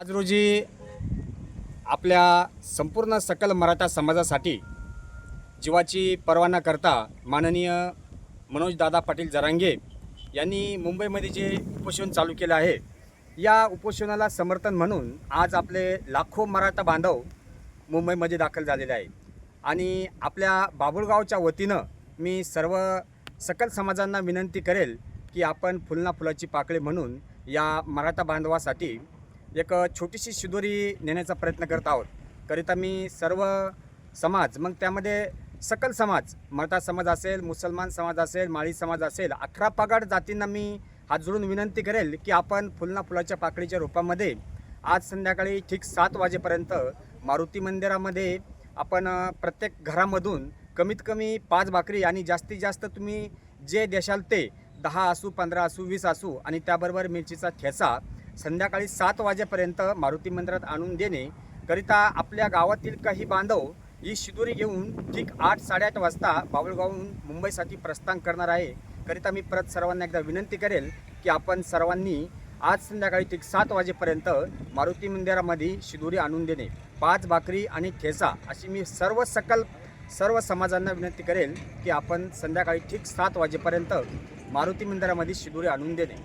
आज रोजी आपल्या संपूर्ण सकल मराठा समाजासाठी जीवाची पर्वा न करता माननीय मनोजदादा पाटील जरांगे यांनी मुंबईमध्ये जे उपोषण चालू केलं आहे या उपोषणाला समर्थन म्हणून आज आपले लाखो मराठा बांधव मुंबईमध्ये दाखल झालेले आहे आणि आपल्या बाबुळगावच्या वतीनं मी सर्व सकल समाजांना विनंती करेल की आपण फुलना फुलाची पाकळी म्हणून या मराठा बांधवासाठी एक छोटीशी शिदोरी नेण्याचा प्रयत्न करत आहोत. करिता मी सर्व समाज मग त्यामध्ये सकल समाज मराठा समाज असेल मुसलमान समाज असेल माळी समाज असेल अठरा पगाड जातींना मी हात जोडून विनंती करेल की आपण फुलना फुलाच्या पाकळीच्या रूपामध्ये आज संध्याकाळी ठीक सात वाजेपर्यंत मारुती मंदिरामध्ये आपण प्रत्येक घरामधून कमीत कमी पाच भाकरी आणि जास्तीत जास्त तुम्ही जे देशाल ते दहा असू पंधरा असू वीस असू आणि त्याबरोबर मिरचीचा ठेचा संध्याकाळी सात वाजेपर्यंत मारुती मंदिरात आणून देणे करिता आपल्या गावातील काही बांधव ही शिदोरी घेऊन ठीक आठ साडेआठ वाजता बाबुळगावहून मुंबईसाठी प्रस्थान करणार आहे. करिता मी परत सर्वांना एकदा विनंती करेल की आपण सर्वांनी आज संध्याकाळी ठीक सात वाजेपर्यंत मारुती मंदिरामध्ये शिदोरी आणून देणे. पाच भाकरी आणि ठेचा अशी मी सर्व सकल सर्व समाजांना विनंती करेल की आपण संध्याकाळी ठीक सात वाजेपर्यंत मारुती मंदिरामध्ये शिदोरी आणून देणे.